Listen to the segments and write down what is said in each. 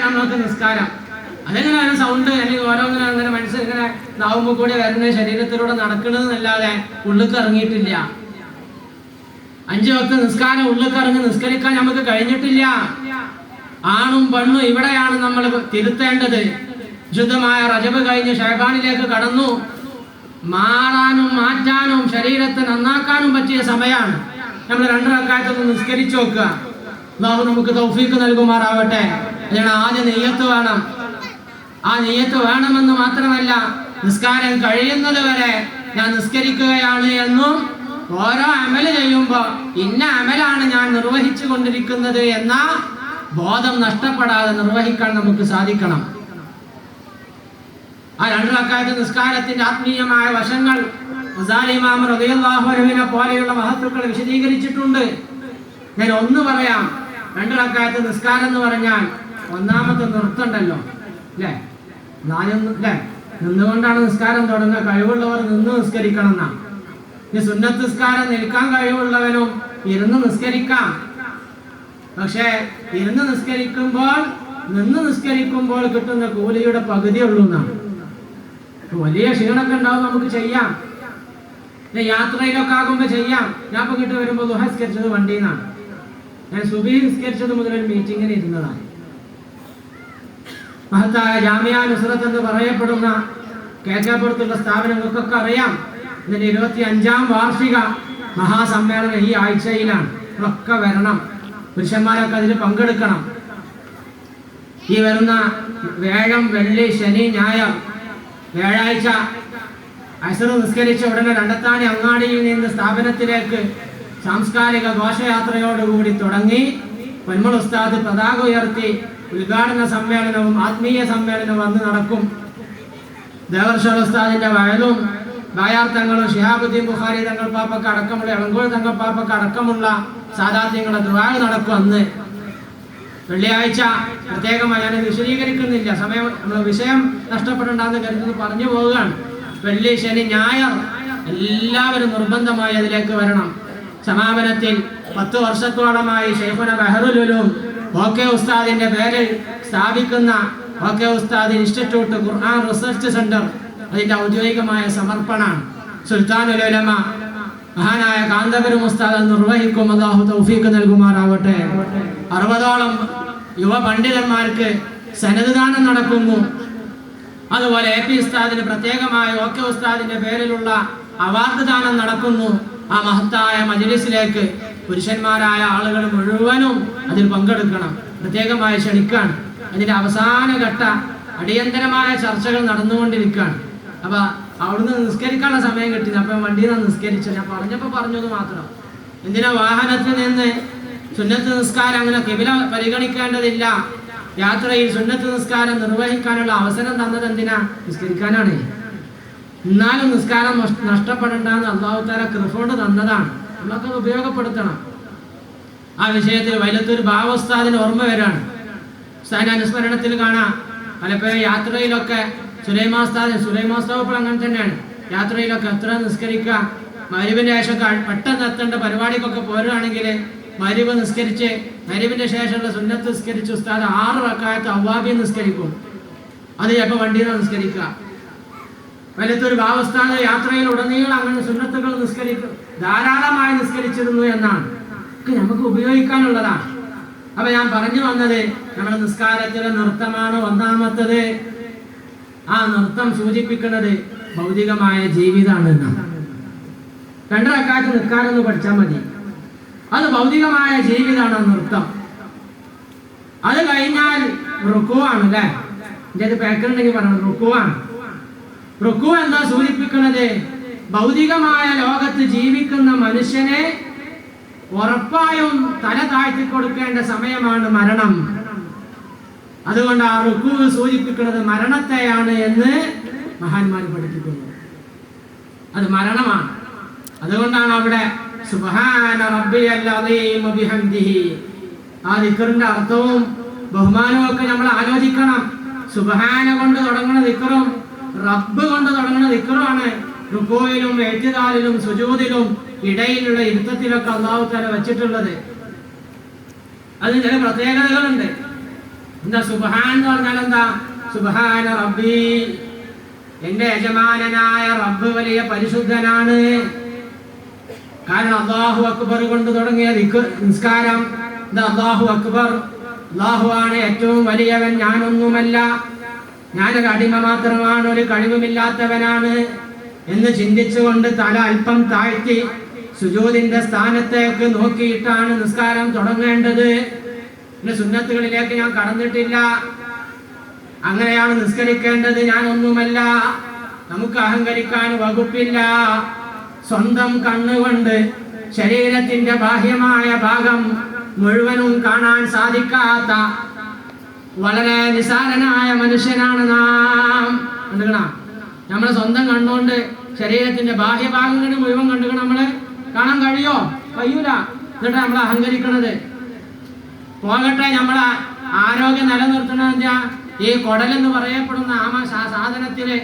നമുക്ക് നിസ്കാരം? അതെങ്ങനെയാണ് സൗണ്ട് അല്ലെങ്കിൽ ഓരോന്നിനും അങ്ങനെ മനസ്സ് ഇങ്ങനെ നാവുമ്പോൾ കൂടി വരുന്ന ശരീരത്തിലൂടെ നടക്കണമെന്നല്ലാതെ ഉള്ളിക്ക് ഇറങ്ങിയിട്ടില്ല? അഞ്ചു വക്ത നിസ്കാരം ഉള്ളിക്ക് ഇറങ്ങി നിസ്കരിക്കാൻ നമുക്ക് കഴിഞ്ഞിട്ടില്ല. ആണും പെണ്ണും ഇവിടെയാണ് നമ്മൾ തിരുത്തേണ്ടത്. ശുദ്ധമായ റജബ് കഴിഞ്ഞ് ഷേബാനിലേക്ക് കടന്നു. മാറാനും മാറ്റാനും ശരീരത്തെ നന്നാക്കാനും പറ്റിയ സമയമാണ്. നമ്മൾ രണ്ടു റക്കായത്തൊന്ന് നിസ്കരിച്ചു നോക്കുക. നമുക്ക് തൗഫീക്ക് നൽകുമാറാവട്ടെ. അതിനാണ് ആദ്യം നെയ്യത്ത് വേണം. ആ നെയ്യത്ത് വേണമെന്ന് മാത്രമല്ല നിസ്കാരം കഴിയുന്നത് വരെ ഞാൻ നിസ്കരിക്കുകയാണ് എന്നും ഓരോ അമൽ ചെയ്യുമ്പോൾ ഇന്ന അമലാണ് ഞാൻ നിർവഹിച്ചു കൊണ്ടിരിക്കുന്നത് എന്ന ബോധം നഷ്ടപ്പെടാതെ നിർവഹിക്കാൻ നമുക്ക് സാധിക്കണം. ആ രണ്ടു അക്കാലത്ത് നിസ്കാരത്തിന്റെ ആത്മീയമായ വശങ്ങൾ ഇമാം പോലെയുള്ള മഹത്തുക്കൾ വിശദീകരിച്ചിട്ടുണ്ട്. ഞാൻ ഒന്ന് പറയാം രണ്ടു അക്കാലത്ത് നിസ്കാരം എന്ന് പറഞ്ഞാൽ ഒന്നാമത്തെ നൃത്തമുണ്ടല്ലോ അല്ലേ? നാലൊന്ന് അല്ലേ? നിന്നുകൊണ്ടാണ് നിസ്കാരം തുടങ്ങുക. കഴിവുള്ളവർ നിന്ന് നിസ്കരിക്കണം എന്നാ ഈ സുന്നത്ത് നിസ്കാരം നിൽക്കാൻ കഴിവുള്ളവനും ഇരുന്ന് നിസ്കരിക്കാം. പക്ഷേ ഇരുന്ന് നിസ്കരിക്കുമ്പോൾ നിന്ന് നിസ്കരിക്കുമ്പോൾ കിട്ടുന്ന കൂലിയുടെ പകുതി ഉള്ളൂ എന്നാണ്. വലിയ ക്ഷീണമൊക്കെ ഉണ്ടാവും നമുക്ക് ചെയ്യാം. യാത്രയിലൊക്കെ ആകുമ്പോൾ ചെയ്യാം. ഞാൻ ഇപ്പൊ കിട്ടി വരുമ്പോൾ ദുഹസ്കരിച്ചത് വണ്ടിയിൽ നിന്നാണ്. ഞാൻ സുബി നിസ്കരിച്ചത് മുതൽ ഒരു മീറ്റിങ്ങിന് ഇരുന്നതാണ്. മഹത്തായ ജാമ്യ നുസ്രത്ത് എന്ന് പറയപ്പെടുന്ന കേക്കാപ്പുറത്തുള്ള സ്ഥാപനങ്ങൾക്കൊക്കെ അറിയാം. ഇതിന്റെ ഇരുപത്തി അഞ്ചാം വാർഷിക മഹാസമ്മേളനം ഈ ആഴ്ചയിലാണ്. ഒക്കെ വരണം. പുരുഷന്മാരൊക്കെ അതിൽ പങ്കെടുക്കണം. ഈ വരുന്ന വേഴം വെള്ളി ശനി ഞായർ വ്യാഴാഴ്ച അസർ നിസ്കരിച്ച ഉടനെ രണ്ടത്താണി അങ്ങാടിയിൽ നിന്ന് സ്ഥാപനത്തിലേക്ക് സാംസ്കാരിക ഘോഷയാത്രയോടുകൂടി തുടങ്ങി. പൊന്മൾ ഉസ്താദ് പതാക ഉയർത്തി ഉദ്ഘാടന സമ്മേളനവും ആത്മീയ സമ്മേളനവും അന്ന് നടക്കും. ദേവർഷർ ഉസ്താദിന്റെ വയലും ഭയാർത്ഥങ്ങളും ഷിഹാബുദ്ദീൻ ബുഖാരി തങ്ങൾ പാപ്പക്ക് അടക്കമുള്ള എളങ്കോൾ തങ്ങൾ പാപ്പക്ക് അടക്കമുള്ള സാധാത്യങ്ങളുടെ ദുരാഗ് നടക്കും അന്ന്. വെള്ളിയാഴ്ച പ്രത്യേകമായി ഞാൻ വിശദീകരിക്കുന്നില്ല. സമയം നമ്മൾ വിഷയം നഷ്ടപ്പെടേണ്ടെന്ന് കരുതുന്നത് പറഞ്ഞു പോവുകയാണ്. വെള്ളി ശനി ഞായർ എല്ലാവരും നിർബന്ധമായി അതിലേക്ക് വരണം. സമാപനത്തിൽ പത്ത് വർഷത്തോളമായി ഷെയ്ഖുന ബഹറുലുലും ഓക്കെ ഉസ്താദിന്റെ പേരിൽ സ്ഥാപിക്കുന്ന ഓക്കെ ഉസ്താദ് ഇൻസ്റ്റിറ്റ്യൂട്ട് ഖുർആൻ റിസർച്ച് സെന്റർ അതിന്റെ ഔദ്യോഗികമായ സമർപ്പണമാണ്. സുൽത്താനുലമ മഹാനായ കാന്തപുരം ഉസ്താദ് നിർവഹിക്കും. അള്ളാഹു തൗഫീഖ് നൽകുമാറാവട്ടെ. അറുപതോളം യുവ പണ്ഡിതന്മാർക്ക് സന്നദ്ധദാനം നടക്കുന്നു. അതുപോലെ എ പി ഉസ്താദിന് പ്രത്യേകമായ ഓക്കെ ഉസ്താദിന്റെ പേരിലുള്ള അവാർഡ് ദാനം നടക്കുന്നു. ആ മഹത്തായ മജ്ലിസിലേക്ക് പുരുഷന്മാരായ ആളുകൾ മുഴുവനും അതിൽ പങ്കെടുക്കണം. പ്രത്യേകമായി ക്ഷണിക്കാണ്. അതിന്റെ അവസാന ഘട്ട അടിയന്തരമായ ചർച്ചകൾ നടന്നുകൊണ്ടിരിക്കുകയാണ്. അപ്പൊ അവിടുന്ന് നിസ്കരിക്കാനുള്ള സമയം കിട്ടി അപ്പൊ വണ്ടിയിൽ നിന്ന് നിസ്കരിച്ചു. ഞാൻ പറഞ്ഞപ്പോ പറഞ്ഞത് മാത്രം. എന്തിനാ വാഹനത്തിൽ നിന്ന് സുന്നത്ത് നിസ്കാരം അങ്ങനെ കിബില പരിഗണിക്കേണ്ടതില്ല? യാത്രയിൽ സുന്നത്ത് നിസ്കാരം നിർവഹിക്കാനുള്ള അവസരം തന്നത് എന്തിനാ? നിസ്കരിക്കാനാണ്. എന്നാലും നിസ്കാരം നഷ്ടപ്പെടേണ്ടെന്ന് അള്ളാഹു കൃഫോണ്ട് തന്നതാണ്. നമ്മളൊക്കെ ഉപയോഗപ്പെടുത്തണം. ആ വിഷയത്തിൽ വൈലത്തൂർ ഭാവോസ്താദിന് ഓർമ്മ വരാണ്. ഉസ്താദിന്റെ അനുസ്മരണത്തിൽ കാണാം. പലപ്പോഴും യാത്രയിലൊക്കെ സുലൈമാസ്താദ് സുലൈമാസ്താവ് അങ്ങനെ തന്നെയാണ്. യാത്രയിലൊക്കെ എത്ര നിസ്കരിക്കുക മരുവിന്റെ ശേഷം പെട്ടെന്ന് എത്തേണ്ട പരിപാടിക്കൊക്കെ പോരുകയാണെങ്കിൽ മരുവ് നിസ്കരിച്ച് മരുവിന്റെ ശേഷമുള്ള സുന്നത്ത് നിസ്കരിച്ച് ഉസ്താദ് ആറ് റക്കായത്ത് അവ്വാബി നിസ്കരിക്കും. അത് ചിലപ്പോൾ വണ്ടിയിൽ നിസ്കരിക്കുക. വലത്തൊരു ഭാവസ്ഥാന യാത്രയിൽ ഉടനീളം അങ്ങനെ സുന്നത്തുകൾ നിസ്കരിക്കും. ധാരാളമായി നിസ്കരിച്ചിരുന്നു എന്നാണ്. ഒക്കെ നമുക്ക് ഉപയോഗിക്കാനുള്ളതാണ്. അപ്പൊ ഞാൻ പറഞ്ഞു വന്നത് നമ്മുടെ നിസ്കാരത്തിലെ നൃത്തമാണ് ഒന്നാമത്തത്. ആ നൃത്തം സൂചിപ്പിക്കുന്നത് ഭൗതികമായ ജീവിതമാണ് എന്നാണ്. രണ്ടരക്കാറ്റ് നിൽക്കാനെന്ന് പഠിച്ചാൽ മതി. അത് ഭൗതികമായ ജീവിതമാണ് നൃത്തം. അത് കഴിഞ്ഞാൽ റുക്കുവാണ് അല്ലേ? എന്റെ അത് പേക്കറുണ്ടെങ്കിൽ പറഞ്ഞു റുക്കുവാണ് റുക്കു എന്താ സൂചിപ്പിക്കുന്നത്? ഭൗതികമായ ലോകത്ത് ജീവിക്കുന്ന മനുഷ്യനെ ഉറപ്പായും തല താഴ്ത്തി കൊടുക്കേണ്ട സമയമാണ് മരണം. അതുകൊണ്ട് ആ റുക്കു സൂചിപ്പിക്കുന്നത് മരണത്തെയാണ് എന്ന് മഹാന്മാർ പഠിപ്പിക്കുന്നു. അത് മരണമാണ്. അതുകൊണ്ടാണ് അവിടെ സുബ്ഹാന ആ അർത്ഥവും ബഹുമാനവും ഒക്കെ നമ്മൾ ആലോചിക്കണം. സുബഹാന കൊണ്ട് തുടങ്ങുന്ന ദിക്റും റബ്ബ് കൊണ്ട് തുടങ്ങുന്ന ദിക്റുമാണ്. റുക്കോയിലും എഴുത്തിദാലിലും സുജൂദിലും ഇടയിലുള്ള ഇരുത്തത്തിലൊക്കെ അള്ളാഹു തല വെച്ചിട്ടുള്ളത്. അതിന് ചില പ്രത്യേകതകളുണ്ട്. എന്താ സുബഹാൻ എന്ന് പറഞ്ഞാൽ എന്താ? സുബഹാന റബ്ബി. എന്റെ യജമാനനായ റബ്ബ് വലിയ പരിശുദ്ധനാണ്. കാരണം അള്ളാഹു അക്ബർ കൊണ്ട് തുടങ്ങിയ നിസ്കാരം. എന്താ അള്ളാഹു അക്ബർ? അള്ളാഹു ആണ് ഏറ്റവും വലിയവൻ. ഞാനൊന്നുമല്ല. ഞാനൊരു അടിമ മാത്രമാണ്. ഒരു കഴിവുമില്ലാത്തവനാണ്. എന്ന് ചിന്തിച്ചുകൊണ്ട് തല അല്പം താഴ്ത്തി സുജൂദിന്റെ സ്ഥാനത്തേക്ക് നോക്കിയിട്ടാണ് നിസ്കാരം തുടങ്ങേണ്ടത്. പിന്നെ സുന്നത്തുകളിലേക്ക് ഞാൻ കടന്നിട്ടില്ല. അങ്ങനെയാണ് നിസ്കരിക്കേണ്ടത്. ഞാൻ ഒന്നുമല്ല നമുക്ക് അഹങ്കരിക്കാൻ വകുപ്പില്ല. സ്വന്തം കണ്ണുകൊണ്ട് ശരീരത്തിന്റെ ബാഹ്യമായ ഭാഗം മുഴുവനും കാണാൻ സാധിക്കാത്ത വളരെ നിസാരനായ മനുഷ്യനാണ് നാം. കണ്ടുകണ നമ്മളെ സ്വന്തം കണ്ണുകൊണ്ട് ശരീരത്തിന്റെ ബാഹ്യഭാഗങ്ങൾ മുഴുവൻ കണ്ടുകൊണ്ട് നമ്മൾ കാണാൻ കഴിയോ? കഴിയൂല. എന്നിട്ട് നമ്മൾ അഹങ്കരിക്കണത്. പോകട്ടെ നമ്മളെ ആരോഗ്യം നിലനിർത്തണമെന്ന് ഈ കുടലെന്ന് പറയപ്പെടുന്ന ആമ സാധനത്തിൽ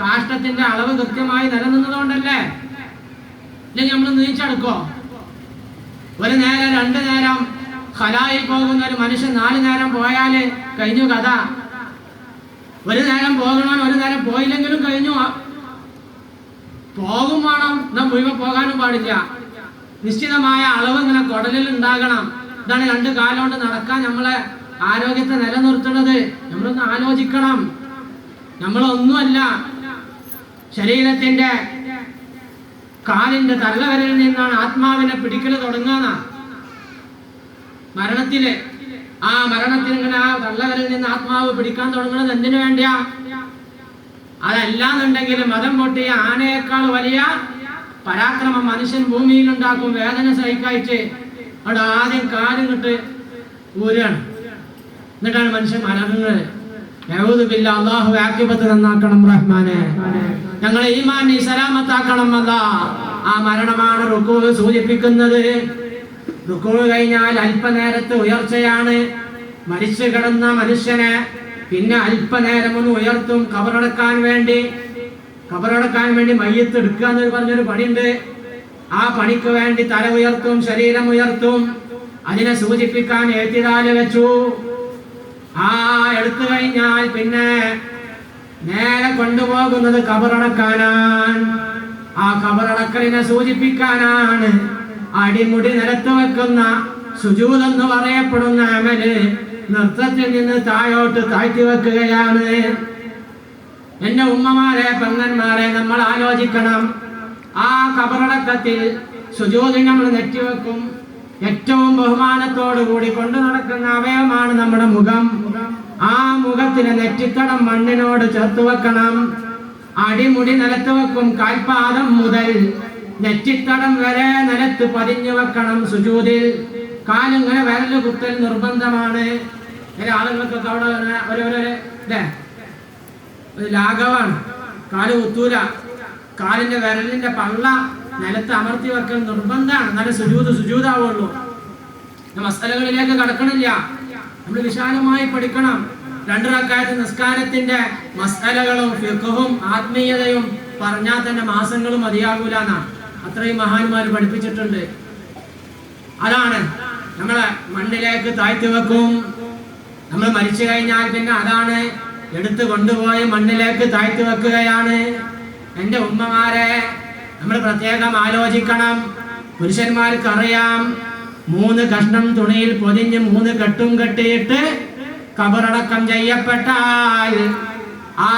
കാഷ്ടത്തിന്റെ അളവ് കൃത്യമായി നിലനിന്നതുകൊണ്ടല്ലേ? ഇല്ലെങ്കിൽ നമ്മൾ നീച്ചെടുക്കോ? ഒരു നേരം രണ്ട് നേരം ഹലായി പോകുന്ന ഒരു മനുഷ്യൻ നാല് നേരം പോയാൽ കഴിഞ്ഞു കഥ. ഒരു നേരം പോകണം ഒരു നേരം പോയില്ലെങ്കിലും കഴിഞ്ഞു. പോകും വേണം. നാം മുഴുവൻ പോകാനും പാടില്ല. നിശ്ചിതമായ അളവ് ഇങ്ങനെ കുടലിൽ ഉണ്ടാകണം. ഇതാണ് രണ്ട് കാലം കൊണ്ട് നടക്കാൻ നമ്മളെ ആരോഗ്യത്തെ നിലനിർത്തുന്നത്. നമ്മളൊന്ന് ആലോചിക്കണം. നമ്മളൊന്നുമല്ല ശരീരത്തിന്റെ കാലിന്റെ തള്ളവരിൽ നിന്നാണ് ആത്മാവിനെ പിടിക്കൽ തുടങ്ങുന്ന മരണത്തിൽ ആ മരണത്തിൽ ഇങ്ങനെ ആ തള്ളകരിൽ നിന്ന് ആത്മാവ് പിടിക്കാൻ തുടങ്ങുന്നത് എന്തിനു വേണ്ടിയാ? അതല്ലാന്നുണ്ടെങ്കിൽ മതം പൊട്ടിയ ആനയേക്കാൾ വലിയ പരാക്രമം മനുഷ്യൻ ഭൂമിയിൽ ഉണ്ടാക്കും വേദന സഹിക്കായിട്ട് അവിടെ ആദ്യം കാലും കിട്ട് ഊരാണ് എന്നിട്ടാണ് മനുഷ്യൻ മരണങ്ങൾ യഹൂദുബില്ല അള്ളാഹു ആക്കിബത്ത് നന്നാക്കണം റഹ്മാനെ. ഞങ്ങളെ ഈമാൻ നീ സലാമത്താക്കണം അല്ല ആ മരണമാണ് റുക്കു സൂചിപ്പിക്കുന്നത്. റുക്കൂ കഴിഞ്ഞാൽ അല്പനേരത്തെ ഉയർച്ചയാണ്. മരിച്ചു കിടന്ന മനുഷ്യനെ പിന്നെ അല്പനേരം ഒന്ന് ഉയർത്തും. കബറടക്കാൻ വേണ്ടി കബറടക്കാൻ വേണ്ടി മയ്യത്ത് എടുക്കുക എന്ന് പറഞ്ഞൊരു പണിയുണ്ട്. ആ പണിക്ക് വേണ്ടി തല ഉയർത്തും ശരീരം ഉയർത്തും. അതിനെ സൂചിപ്പിക്കാൻ ഏറ്റിതാൽ വെച്ചു. ആ എടുത്തു കഴിഞ്ഞാൽ പിന്നെ നേരെ കൊണ്ടുപോകുന്നത് കബറടക്കാനാണ്. ആ കബറടക്കലിനെ സൂചിപ്പിക്കാനാണ്. അടിമുടി നിലത്ത് വെക്കുന്ന സുജൂത് എന്ന് പറയപ്പെടുന്ന അമൽ നൃത്തത്തിൽ നിന്ന് താഴോട്ട് താഴ്ത്തി വെക്കുകയാണ്. എന്റെ ഉമ്മമാരെ പെങ്ങന്മാരെ നമ്മൾ ആലോചിക്കണം. ആ കബറടക്കത്തിൽ സുജോതി നമ്മൾ നെറ്റിവെക്കും. ഏറ്റവും ബഹുമാനത്തോടു കൂടി കൊണ്ടു നടക്കുന്ന അവയവമാണ് നമ്മുടെ മുഖം. ആ മുഖത്തിന് നെറ്റിത്തടം മണ്ണിനോട് ചേർത്ത് വെക്കണം. അടിമുടി നിലത്ത് വെക്കും കാൽപാദം മുതൽ നെറ്റിത്തടം വരെ നിലത്ത് പതിഞ്ഞു വെക്കണം സുജൂതിൽ. കാലിങ്ങനെ വിരൽ കുത്തൽ നിർബന്ധമാണ്. ആളുകൾക്കൊക്കെ അവിടെ ഒരു ഒരു ലാഘവാണ്. കാൽ കുത്തൂല. കാലിന്റെ വിരലിന്റെ പള്ള നിലത്ത് അമർത്തി വെക്കൽ നിർബന്ധമാണ്. നല്ല സുജൂത് സുജൂതാവുള്ളൂ. മസലകളിലേക്ക് കടക്കണില്ല. നമ്മൾ വിശാലമായി പഠിക്കണം. രണ്ടു റക്കായത്ത് നിസ്കാരത്തിന്റെ മസ്തലകളും ഫിഖും ആത്മീയതയും പറഞ്ഞാൽ തന്നെ മാസങ്ങളും മതിയാകൂല എന്നാണ്. അത്രയും മഹാന്മാർ പഠിപ്പിച്ചിട്ടുണ്ട്. അതാണ് നമ്മളെ മണ്ണിലേക്ക് താഴ്ത്തി വെക്കും. നമ്മൾ മരിച്ചു കഴിഞ്ഞാൽ പിന്നെ അതാണ് എടുത്തു കൊണ്ടുപോയി മണ്ണിലേക്ക് താഴ്ത്തി വെക്കുകയാണ്. എന്റെ ഉമ്മമാരെ നമ്മൾ പ്രത്യേകം ആലോചിക്കണം. പുരുഷന്മാർക്ക് അറിയാം മൂന്ന് കഷ്ണം തുണിയിൽ പൊതിഞ്ഞ് മൂന്ന് കെട്ടും കെട്ടിയിട്ട് കബറടക്കം ചെയ്യപ്പെട്ടാൽ ആ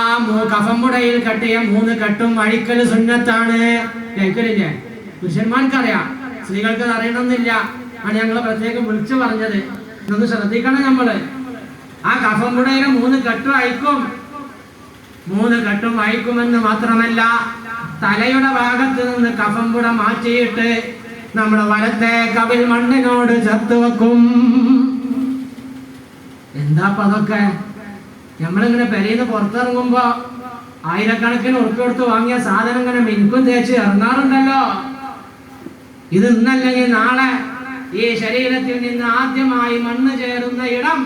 കഫമുടയിൽ കെട്ടിയ മൂന്ന് കെട്ടും അഴിക്കൽ സുന്നത്താണ്. കേൾക്കലില്ലേ പുരുഷന്മാർക്കറിയാം. സ്ത്രീകൾക്ക് അറിയണമെന്നില്ല. ആണ് ഞങ്ങൾ പ്രത്യേകം വിളിച്ചു പറഞ്ഞത്. ഇതൊന്ന് ശ്രദ്ധിക്കണം നമ്മൾ ആ കഫം കുടയിലെ മൂന്ന് കെട്ടും അയക്കും. മൂന്ന് കെട്ടും അയക്കുമെന്ന് മാത്രമല്ല തലയുടെ ഭാഗത്ത് നിന്ന് കഫം കുട മാറ്റിയിട്ട് നമ്മുടെ വലത്തെ കവിൽ മണ്ണിനോട് ചേർത്ത് വെക്കും. എന്താ അതൊക്കെ നമ്മളിങ്ങനെ പെരയിന്ന് പുറത്തിറങ്ങുമ്പോ ആയിരക്കണക്കിന് ഉറുപ്പ് കൊടുത്ത് വാങ്ങിയ സാധനം ഇങ്ങനെ മിനുക്കും തേച്ച് ഇറങ്ങാറുണ്ടല്ലോ. ഇത് ഇന്നല്ലെങ്കിൽ നാളെ ഈ ശരീരത്തിൽ നിന്ന് ആദ്യമായി മണ്ണ് ചേരുന്ന ഇടം